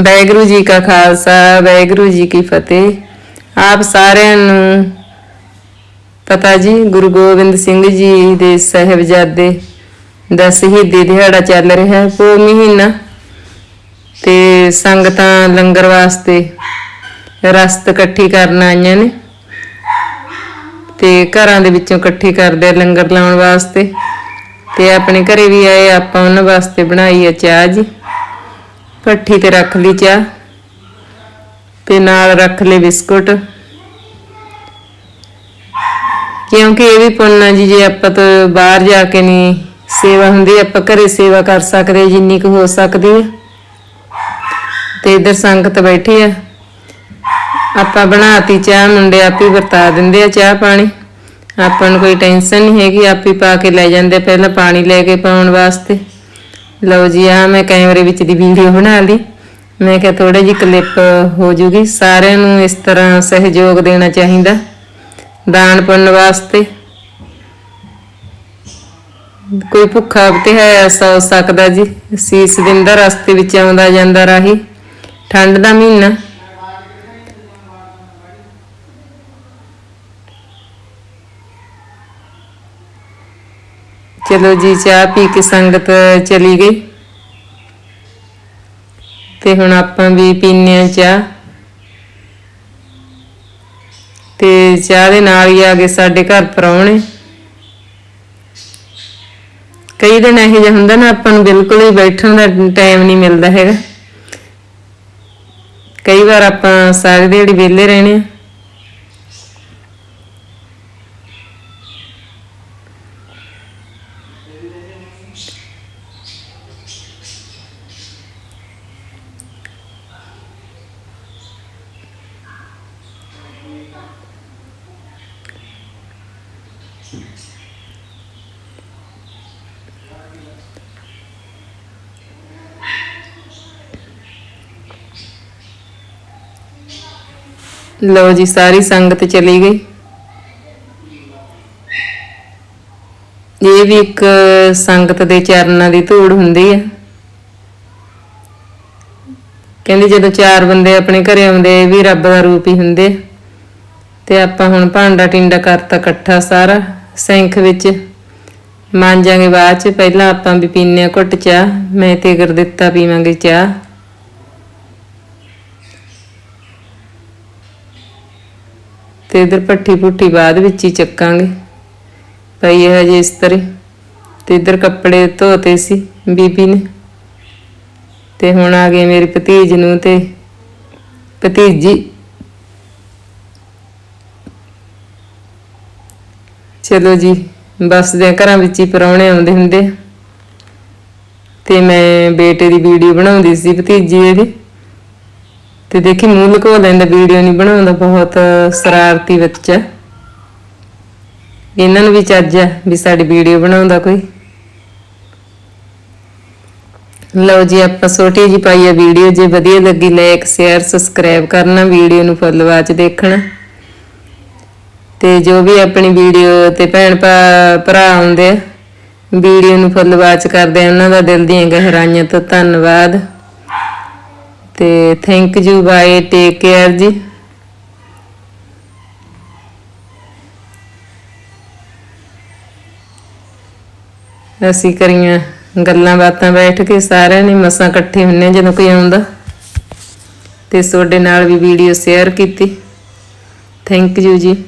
ਵਾਹਿਗੁਰੂ ਜੀ ਕਾ ਖਾਲਸਾ, ਵਾਹਿਗੁਰੂ ਜੀ ਕੀ ਫਤਿਹ। ਆਪ ਸਾਰਿਆਂ ਨੂੰ ਪਤਾ ਜੀ, ਗੁਰੂ ਗੋਬਿੰਦ ਸਿੰਘ ਜੀ ਦੇ ਸਹਿਬਜ਼ਾਦੇ ਦਾ ਸ਼ਹੀਦੀ ਦਿਹਾੜਾ ਚੱਲ ਰਿਹਾ ਹੈ ਪੋ ਮਹੀਨਾ। ਤੇ ਸੰਗਤਾਂ ਲੰਗਰ ਵਾਸਤੇ ਰਸਤ ਇਕੱਠੀ ਕਰਨ ਆਈਆਂ ਨੇ। ਤੇ ਘਰਾਂ ਦੇ ਵਿੱਚੋਂ ਇਕੱਠੀ ਕਰਦੇ ਲੰਗਰ ਲਾਉਣ ਵਾਸਤੇ। ਤੇ ਆਪਣੇ ਘਰੇ ਵੀ ਆਏ, ਆਪਾਂ ਉਹਨਾਂ ਵਾਸਤੇ ਬਣਾਈ ਹੈ ਚਾਹ ਜੀ। ਭੱਠੀ ਤੇ ਰੱਖ ਲਈ ਚਾਹ ਤੇ ਨਾਲ ਰੱਖ ਲਏ ਬਿਸਕੁਟ। ਕਿਉਂਕਿ ਇਹ ਵੀ ਪੁੰਨਾ ਜੀ, ਜੇ ਆਪਾਂ ਤਾਂ ਬਾਹਰ ਜਾ ਕੇ ਨਹੀਂ ਸੇਵਾ ਹੁੰਦੀ, ਆਪਾਂ ਘਰੇ ਸੇਵਾ ਕਰ ਸਕਦੇ ਜਿੰਨੀ ਕੁ ਹੋ ਸਕਦੀ ਹੈ ਤੇ ਇਧਰ ਸੰਗਤ ਬੈਠੀ ਆ। ਆਪਾਂ ਬਣਾਤੀ ਚਾਹ, ਮੁੰਡੇ ਆਪ ਹੀ ਵਰਤਾ ਦਿੰਦੇ ਆ ਚਾਹ ਪਾਣੀ। ਆਪਾਂ ਨੂੰ ਕੋਈ ਟੈਨਸ਼ਨ ਨਹੀਂ ਹੈਗੀ, ਆਪ ਹੀ ਪਾ ਕੇ ਲੈ ਜਾਂਦੇ ਪਹਿਲਾਂ ਪਾਣੀ ਲੈ ਕੇ ਪਾਉਣ ਵਾਸਤੇ। ਲਓ ਜੀ ਆ ਮੈਂ ਕੈਮਰੇ ਵਿੱਚ ਦੀ ਵੀਡੀਓ ਬਣਾ ਲਈ। ਮੈਂ ਕਿਹਾ ਥੋੜੀ ਜਿਹੀ ਕਲਿੱਪ ਹੋ ਜੂਗੀ। ਸਾਰਿਆਂ ਨੂੰ ਇਸ ਤਰ੍ਹਾਂ ਸਹਿਯੋਗ ਦੇਣਾ ਚਾਹੀਦਾ। ਦਾਨ ਪੁੰਨ ਵਾਸਤੇ। ਕੋਈ ਭੁੱਖਾ ਤੇ ਹੈ ਸੌ ਸਕਦਾ ਜੀ। ਸੀਸ ਦਿੰਦਾ, ਰਸਤੇ ਵਿੱਚ ਆਉਂਦਾ ਜਾਂਦਾ ਰਾਹੀ। ਠੰਡ ਦਾ ਮਹੀਨਾ। ਚਲੋ ਜੀ, ਚਾਹ ਪੀ ਕੇ ਸੰਗਤ ਚਲੀ ਗਈ। ਤੇ ਹੁਣ ਆਪਾਂ ਵੀ ਪੀਨੇ ਆ ਚਾਹ। ਤੇ ਚਾਹ ਦੇ ਨਾਲ ਹੀ ਆ ਗਏ ਸਾਡੇ ਘਰ ਪਰੌਣੇ। ਕਈ ਦਿਨ ਇਹੋ ਜਿਹਾ ਹੁੰਦਾ ਨਾ, ਆਪਾਂ ਨੂੰ ਬਿਲਕੁਲ ਹੀ ਬੈਠਣ ਦਾ ਟਾਈਮ ਨਹੀਂ ਮਿਲਦਾ ਹੈਗਾ। ਕਈ ਵਾਰ ਆਪਾਂ ਸਾਰੀ ਦਿਹਾੜੀ ਵਿਹਲੇ ਰਹਿਣੇ ਆ ਲਓ ਜੀ, ਸਾਰੀ ਸੰਗਤ ਚਲੀ ਗਈ। ਇਹ ਵੀ ਇੱਕ ਸੰਗਤ ਦੇ ਚਰਨਾਂ ਦੀ ਧੂੜ ਹੁੰਦੀ ਹੈ ਕਹਿੰਦੇ ਜਦੋਂ ਚਾਰ ਬੰਦੇ ਆਪਣੇ ਘਰੇ ਆਉਂਦੇ ਵੀ ਰੱਬ ਦਾ ਰੂਪ ਹੀ ਹੁੰਦੇ। ਆ। ਤੇ ਆਪਾਂ ਹੁਣ ਭਾਂਡਾ ਟਿੰਡਾ ਕਰਤਾ ਇਕੱਠਾ ਸਾਰਾ। ਸਿੰਖ ਵਿੱਚ ਮਾਂਜਾਂਗੇ ਬਾਅਦ ਚ, ਪਹਿਲਾਂ ਆਪਾਂ ਵੀ ਪੀਨੇ ਆ ਘੁੱਟ ਚਾਹ, ਮੈਂ ਤੇ ਗੁਰਦਿੱਤਾ ਪੀਵਾਂਗੇ ਚਾਹ। ਤੇ ਇਧਰ ਪੱਠੀ ਪੁੱਠੀ ਬਾਅਦ ਵਿੱਚ ਹੀ ਚੱਕਾਂਗੇ। ਪਈ ਹੈ ਜੇ ਇਸ ਤਰ੍ਹਾਂ ਤੇ ਇਧਰ ਕੱਪੜੇ ਧੋਤੇ ਸੀ ਬੀਬੀ ਨੇ। ਤੇ ਹੁਣ ਆ ਗਏ ਮੇਰੇ ਭਤੀਜ ਨੂੰ ਤੇ ਭਤੀਜੀ ਚਲੋ ਜੀ, ਬਸ ਦੇ ਘਰਾਂ ਵਿੱਚ ਹੀ ਪਰੌਣੇ ਆਉਂਦੇ ਹੁੰਦੇ ਆ। ਤੇ ਮੈਂ ਬੇਟੇ ਦੀ ਵੀਡੀਓ ਬਣਾਉਂਦੀ ਸੀ ਭਤੀਜੀ ਇਹਦੀ। ਤੇ ਦੇਖੀ ਮੂੰਹ ਲੁਕੋ ਲੈਂਦਾ, ਵੀਡੀਓ ਨਹੀਂ ਬਣਾਉਂਦਾ, ਬਹੁਤ ਸ਼ਰਾਰਤੀ ਬੱਚਾ ਇਹਨਾਂ ਨੂੰ ਵੀ ਚੱਜ ਆ ਵੀ ਸਾਡੀ ਵੀਡੀਓ ਬਣਾਉਂਦਾ ਕੋਈ। ਲਓ ਜੀ, ਆਪਾਂ ਛੋਟੀ ਜੀ ਪਾਈ ਆ ਵੀਡੀਓ, ਜੇ ਵਧੀਆ ਲੱਗੀ ਲਾਈਕ ਸ਼ੇਅਰ ਸਬਸਕ੍ਰਾਈਬ ਕਰਨਾ, ਵੀਡੀਓ ਨੂੰ ਫੁੱਲ ਵਾਚ ਦੇਖਣਾ। ਤੇ ਜੋ ਵੀ ਆਪਣੀ ਵੀਡੀਓ ਤੇ ਭੈਣ ਭਾ- ਭਰਾ ਆਉਂਦੇ ਆ, ਵੀਡੀਓ ਨੂੰ ਫੁੱਲ ਵਾਚ ਕਰਦੇ ਆ, ਉਹਨਾਂ ਦਾ ਦਿਲ ਦੀਆਂ ਗਹਿਰਾਈਆਂ ਤੋਂ ਧੰਨਵਾਦ। ਤੇ thank you bye take care ਜੀ। ਅਸੀਂ ਕਰੀਆਂ ਗੱਲਾਂ ਬਾਤਾਂ ਬੈਠ ਕੇ, ਸਾਰਿਆਂ ਨੇ ਮਸਾਂ ਇਕੱਠੇ ਹੁੰਨੇ ਆ ਜਦੋਂ ਕੋਈ ਆਉਂਦਾ। ਤੇ ਤੁਹਾਡੇ ਨਾਲ ਵੀ ਵੀਡੀਓ ਸ਼ੇਅਰ ਕੀਤੀ। ਥੈਂਕ ਯੂ ਜੀ।